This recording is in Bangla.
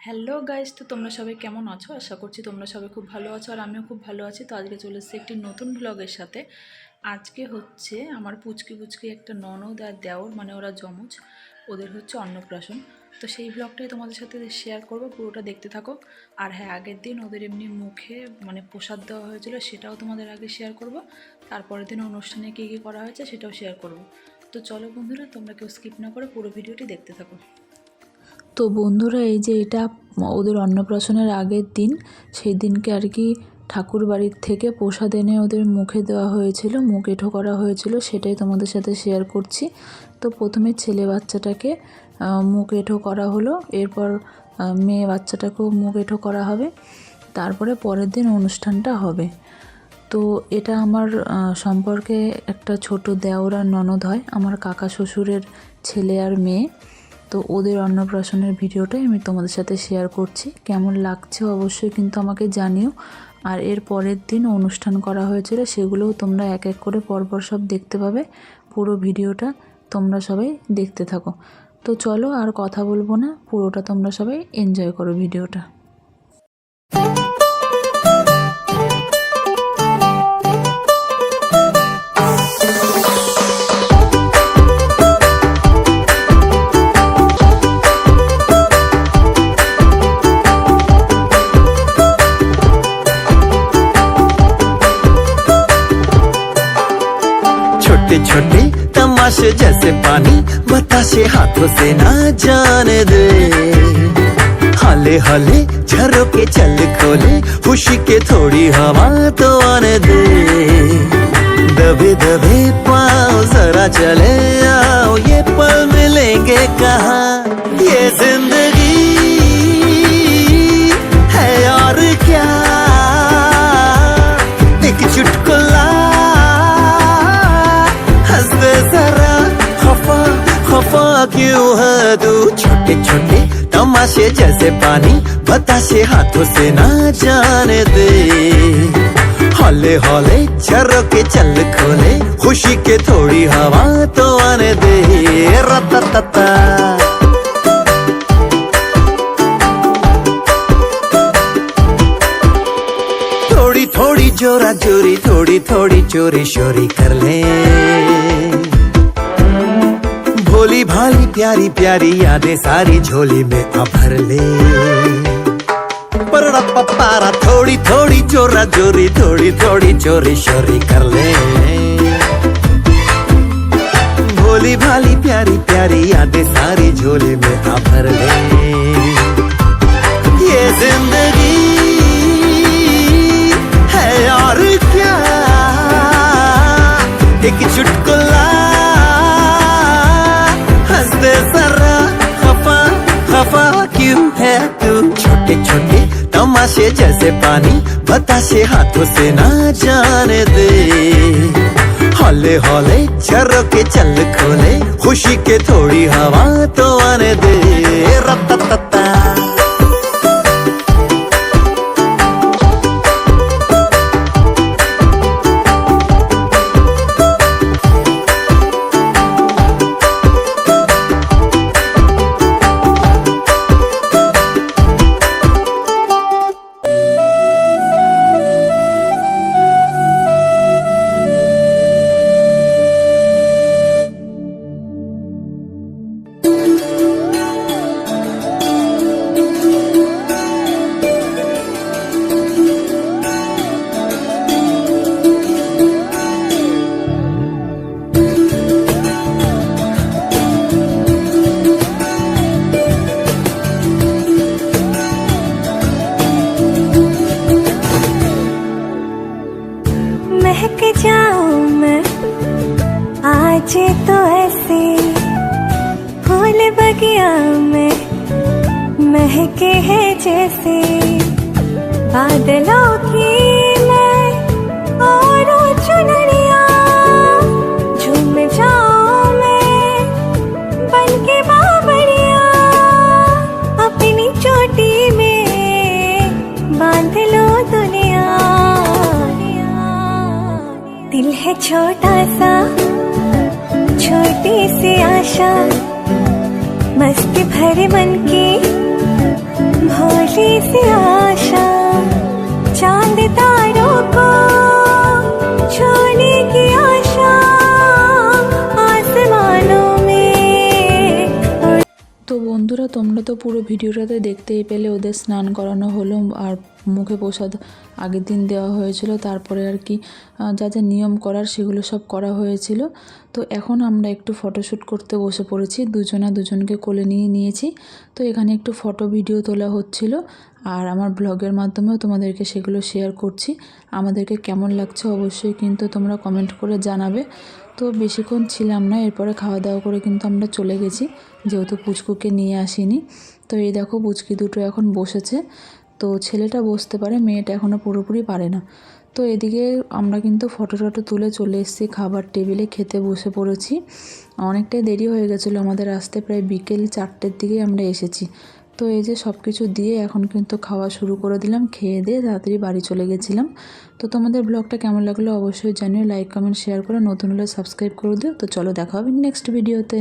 হ্যালো গাইস তো তোমরা সবাই কেমন আছো? আশা করছি তোমরা সবাই খুব ভালো আছো আর আমিও খুব ভালো আছি। তো আজকে চলে এসেছি একটি নতুন ব্লগের সাথে। আজকে হচ্ছে আমার পুচকি পুচকি একটা ননদ আর দেওর মানে ওরা যমজ। ওদের হচ্ছে অন্নপ্রাশন। তো সেই ব্লগটাই তোমাদের সাথে শেয়ার করব, পুরোটা দেখতে থাকো। আর হ্যাঁ আগের দিন ওদের এমনি মুখে মানে প্রসাদ দেওয়া হয়েছিল, সেটাও তোমাদের আগে শেয়ার করব। তারপরের দিন অনুষ্ঠানে কী কী করা হয়েছে, সেটাও শেয়ার করব। তো চলো বন্ধুরা, তোমরা কেউ স্কিপ না করে পুরো ভিডিওটি দেখতে থাকো। তো বন্ধুরা, এই যে এটা ওদের অন্নপ্রাশনের আগের দিন, সেই দিনকে আর কি ঠাকুর বাড়ির থেকে প্রসাদ এনে ওদের মুখে দেওয়া হয়েছিল, মুখ এঁঠো করা হয়েছিল, সেটাই তোমাদের সাথে শেয়ার করছি। তো প্রথমে ছেলে বাচ্চাটাকে মুখ এঁঠো করা হলো, এরপর মেয়ে বাচ্চাটাকেও মুখ এঁঠো করা হবে, তারপরে পরের দিন অনুষ্ঠানটা হবে। তো এটা আমার সম্পর্কে একটা ছোট দেওর ননদ হয়, আমার কাকা শ্বশুরের ছেলে আর মেয়ে। তো ওদের অন্নপ্রাশনের ভিডিওটাই আমি তোমাদের সাথে শেয়ার করছি। কেমন লাগছে অবশ্যই কিন্তু আমাকে জানিও। আর এর পরের দিন অনুষ্ঠান করা হয়েছিল, সেগুলোও তোমরা এক এক করে পরপর সব দেখতে পাবে। পুরো ভিডিওটা তোমরা সবাই দেখতে থাকো। তো চলো আর কথা বলব না, পুরোটা তোমরা সবাই এনজয় করো ভিডিওটা। छोटे छोटे, तमाशे जैसे पानी, बताशे हाथों से ना जाने दे। हाले हाले झरोके चल खोले, खुशी के थोड़ी हवा तो आने दे। दबे दबे पाओ जरा चले आओ, ये पल मिलेंगे कहा? जरा खफा खफा क्यों है तू छोटे छोटे तमाशे जैसे पानी बताशे हाथों से ना जाने दे हले हौले हौले झरोके चल खोले खुशी के थोड़ी हवा तो आने दे रता थोड़ी थोड़ी जोरा जोरी थोड़ी थोड़ी चोरी शोरी कर ले भोली भाली, प्यारी प्यारी यादें सारी झोली में आ भर ले पर थोड़ी थोड़ी चोरा चोरी थोड़ी थोड़ी चोरी शोरी कर ले। भोली भाली, प्यारी प्यारी यादें सारी झोली में आ भर ले। ये ज़िंदगी है और क्या? एक चुटकुला तमाशे जैसे पानी, बताशे हाथों से ना जाने दे। हले हौले हौले झरोके चल खोले, खुशी के थोड़ी हवा तो आने दे। फूल बगिया में महके है जैसे बादलों की मैं और जाऊँ मैं बाबरिया अपनी चोटी में बाँध लो दुनिया। दिल है छोटा सा, छोटी सी आशा। मस्ती भरे मन की सी आशा चांद तारों को छूने की आशा आसमानों में তো বন্ধুরা তোমরা তো পুরো ভিডিওটাতে দেখতেই পেলে ওদের স্নান করানো হলো আর মুখে প্রসাদ আগের দিন দেওয়া হয়েছিল, তারপরে আর কি যা যা নিয়ম করার সেগুলো সব করা হয়েছিল। তো এখন আমরা একটু ফটোশ্যুট করতে বসে পড়েছি, দুজনা দুজনকে কোলে নিয়ে নিয়েছি। তো এখানে একটু ফটো ভিডিও তোলা হচ্ছিল, আর আমার ব্লগের মাধ্যমেও তোমাদেরকে সেগুলো শেয়ার করছি। আমাদেরকে কেমন লাগছে অবশ্যই কিন্তু তোমরা কমেন্ট করে জানাবে। তো বেশিক্ষণ ছিলাম না, এরপরে খাওয়া দাওয়া করে কিন্তু আমরা চলে গেছি, যেহেতু পুচকুকে নিয়ে আসিনি। তো এই দেখো পুচকি দুটো এখন বসেছে। তো ছেলেটা বসতে পারে, মেয়েটা এখনও পুরোপুরি পারে না। তো এদিকে আমরা কিন্তু ফটো টটো তুলে চলে এসেছি, খাবার টেবিলে খেতে বসে পড়েছি। অনেকটাই দেরি হয়ে গেছিল, আমাদের আসতে প্রায় বিকেল চারটের দিকে আমরা এসেছি। তো এই যে সব কিছু দিয়ে এখন কিন্তু খাওয়া শুরু করে দিলাম, খেয়ে দিয়ে তাড়াতাড়ি বাড়ি চলে গেছিলাম। তো তোমাদের ব্লগটা কেমন লাগল অবশ্যই জানিও লাইক কমেন্ট শেয়ার করে নতুন হলে সাবস্ক্রাইব করে দিও। তো চলো দেখা হবে নেক্সট ভিডিওতে